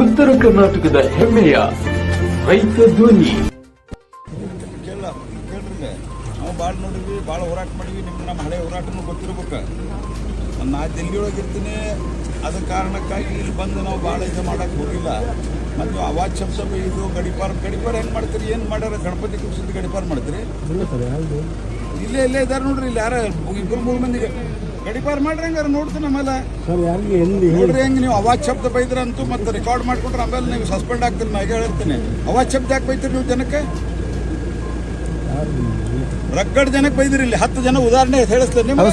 ಉತ್ತರ ಕರ್ನಾಟಕದ ಹೆಮ್ಮೆಯ ರೈತ ಧ್ವನಿ. ಕೇಳ ನಾವು ಭಾಳ ನೋಡಿದ್ವಿ ಭಾಳ ಹೋರಾಟ ಮಾಡಿವಿ ನಿಮ್ಗೆ ನಮ್ಮ ಹಳೆ ಹೋರಾಟನು ಗೊತ್ತಿರ್ಬೇಕು. ನಾ ದಿಲ್ಲಿ ಒಳಗೆ ಇರ್ತೀನಿ. ಅದ ಕಾರಣಕ್ಕಾಗಿ ಇಲ್ಲಿ ಬಂದು ನಾವು ಭಾಳ ಇದು ಮಾಡಕ್ಕೆ ಹೋಗಿಲ್ಲ. ಮತ್ತು ಅವಾಜ್ ಶಬ್ದ ಇದು, ಗಡಿಪಾರ ಗಡಿಪಾರ ಹೆಂಗೆ ಮಾಡ್ತೀರಿ, ಏನು ಮಾಡ್ಯಾರ? ಗಣಪತಿ ಕುಸಿದ ಗಡಿಪಾರ ಮಾಡ್ತೀರಿ? ಇಲ್ಲೇ ಇಲ್ಲೇ ಇದ್ದಾರೆ ನೋಡ್ರಿ, ಇಲ್ಲಿ ಯಾರ? ಇಬ್ಬರು ಮೂರು ಮಂದಿಗೆ. ಗಡಿಪಾರ್ ಮಾಡ್ರಿ ಹಂಗಾರೆ ನೋಡ್ತೀನಿ ಆಮೇಲೆ ಸರ್ ಯಾರಿಗೆ ಎಲ್ಲಿ ನೋಡ್ರಿ ಹೆಂಗೆ ನೀವು ಅವಾಜ್ ಶಬ್ದ ಬೈದ್ರ ಅಂತೂ ಮತ್ತೆ ರೆಕಾರ್ಡ್ ಮಾಡ್ಕೊಂಡ್ರೆ ಆಮೇಲೆ ನೀವು ಸಸ್ಪೆಂಡ್ ಆಗ್ತೀನಿ ನಾ ಹೇಳಿರ್ತೀನಿ ಅವಾಜ್ ಶಬ್ದ ಯಾಕೆ ಬೈತೀರಿ ನೀವು ಜನಕ್ಕೆ? ರಕ್ಕಡ್ ಜನಕ್ಕೆ ಬೈದಿರಿ ಇಲ್ಲಿ ಹತ್ತು ಜನ ಉದಾಹರಣೆ ಹೇಳಿಸ್ತೀನಿ ನಿಮ್ಗೆ?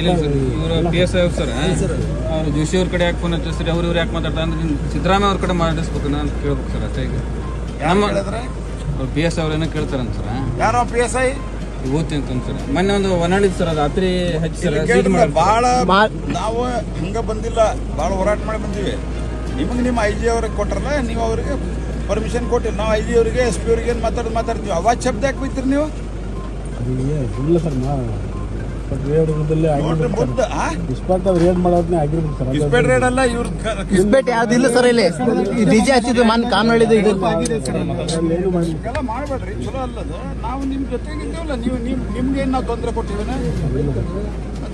ಇಲ್ಲ ಸರ್ ಇವರು ಪಿ ಎಸ್ ಐ ಸರ್. ಅವ್ರು ಜೋಶಿ ಅವ್ರ ಕಡೆ ಯಾಕೆ ಫೋನ್ ಹಚ್ಚಿಸ್ರಿ ಅವ್ರು ಇವ್ರು ಯಾಕೆ ಮಾತಾಡ್ತಾರೆ? ಅಂದ್ರೆ ಸಿದ್ದರಾಮಯ್ಯ ಅವ್ರ ಕಡೆ ಮಾಡಿಸ್ಬೇಕು ನಾನು ಕೇಳ್ಬೇಕು ಸರ್ ಅಷ್ಟೇ ಈಗ ನಮ್ಮ ಅವ್ರು ಪಿ ಎಸ್ ಅವ್ರೇನೋ ಕೇಳ್ತಾರಂತ ಸರ್ ಯಾರೋ ಪಿ ಎಸ್ ಐ? ಈಗ ಓದ್ತೀನಿ ಅಂತ ಸರ್ ಮೊನ್ನೆ ಒಂದು ಒನಾಳಿದ್ ಸರ್ ರಾತ್ರಿ ಹಚ್ಚಿ ಸರ್ ಸೀಟ್ ಮಾಡಿ ಭಾಳ ನಾವು ಹಂಗ ಬಂದಿಲ್ಲ ಭಾಳ ಹೋರಾಟ ಮಾಡಿ ಬಂದೀವಿ. ನಿಮಗೆ ನಿಮ್ಮ ಐ ಜಿ ಅವ್ರಿಗೆ ಕೊಟ್ರಲ್ಲ ನೀವು ಅವರಿಗೆ ಪರ್ಮಿಷನ್ ಕೊಟ್ಟಿರಿ ನಾವು ಐ ಜಿ ಅವರಿಗೆ ಎಸ್ ಪಿ ಅವ್ರಿಗೆ ಏನು ಮಾತಾಡೋದು ಮಾತಾಡ್ತೀವಿ. ಅವಾಜ್ ಶಬ್ದ ಯಾಕೆ ಬೈತೀರಿ ನೀವು? ಇಲ್ಲ ಸರ್ ರೇಡ್ ಇರೋದಲ್ಲೇ ಆಗಿರ್ಬೋದು ಇಸ್ಪಾಟ್ ಅವ್ರು ರೇಡ್ ಮಾಡೋದನ್ನೇ ಆಗಿರ್ಬೇಕು ಸರ್. ಇಸ್ಪೇಟ್ ರೇಡ್ ಅಲ್ಲ ಇವ್ರ ಇಸ್ಪೇಟ್ ಯಾವ್ದಿಲ್ಲ ಸರ್ ಇಲ್ಲಿ. ಡಿಜೆ ಮನ್ ಇದು ಅಲ್ಲಿ ಏನು ಮಾಡಿ ಎಲ್ಲ ಮಾಡಬೇಡ್ರಿ ಚಲೋ ಅಲ್ಲದು. ನಾವು ನಿಮ್ಮ ಜೊತೆಗೆ ಇದ್ದೀವಲ್ಲ ನೀವು ನಿಮ್ ನಿಮ್ಗೆ ಏನು ನಾವು ತೊಂದರೆ ಕೊಟ್ಟಿವೇನ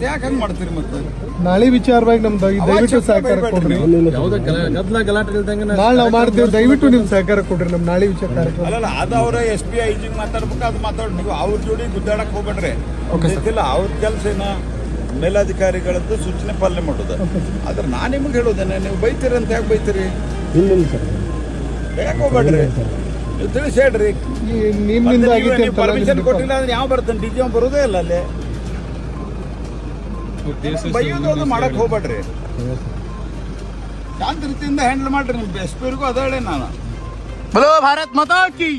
ಮತ್ತೆ ಯಾಕೆ ಹಂಗೆ ಮಾಡ್ತೀರಿ ಮತ್ತೆ? ನಾಳೆ ವಿಚಾರವಾಗಿ ನಮ್ದು ದಯವಿಟ್ಟು ಸಹಕಾರ ಕೊಡ್ರಿ. ನಾಳೆ ನಾವು ಮಾಡ್ತೀವಿ. ದಯವಿಟ್ಟು ನಿಮ್ ಸಹಕಾರ ಕೊಡ್ರಿ ನಮ್ ನಾಳೆ ವಿಚಾರ ಕಾರ್ಯಕ್ರಮ. ಅಲ್ಲಲ್ಲ ಅದು ಅವರ ಎಸ್ ಪಿ ಐ ಜಿಗೆ ಮಾತಾಡ್ಬೇಕು ಅದು ಮಾತಾಡಿ ನೀವು ಅವ್ರ ಜೋಡಿ ಗುದ್ದಾಡಕ್ ಹೋಗ್ಬೇಡ್ರಿ. ಗೊತ್ತಿಲ್ಲ ಅವ್ರ ಕೆಲಸ ಏನ ಮೇಲಾಧಿಕಾರಿಗಳದ್ದು ಸೂಚನೆ ಪಾಲನೆ ಮಾಡೋದು. ಆದ್ರೆ ನಾನು ನಿಮ್ಗೆ ಹೇಳೋದೇನೆ ನೀವು ಬೈತೀರಿ ಅಂತ ಯಾಕೆ ಬೈತೀರಿ? ಇಲ್ಲ ಸರ್ ಯಾಕೆ ಹೋಗ್ಬೇಡ್ರಿ. ನೀವು ತಿಳಿಸಿ ಹೇಳ್ರಿ. ನಿಮ್ಮಿಂದ ಪರ್ಮಿಷನ್ ಕೊಟ್ಟಿಲ್ಲ ಅಂದ್ರೆ ಯಾವ ಬರ್ತಾನೆ? ಡಿ ಜಿ ಬರೋದೇ ಇಲ್ಲ ಅಲ್ಲಿ. ಬೈಯೋದು ಅದು ಮಾಡಕ್ ಹೋಗ್ಬೇಡ್ರಿ. ಶಾಂತ ರೀತಿಯಿಂದ ಹ್ಯಾಂಡಲ್ ಮಾಡ್ರಿ ನಿಮ್ ಎಸ್ ಪಿ ಅವ್ರಿಗೂ ಅದ ಹೇಳಿ ನಾನು. ಬಲೋ ಭಾರತ್ ಮಾತಾ ಕಿ.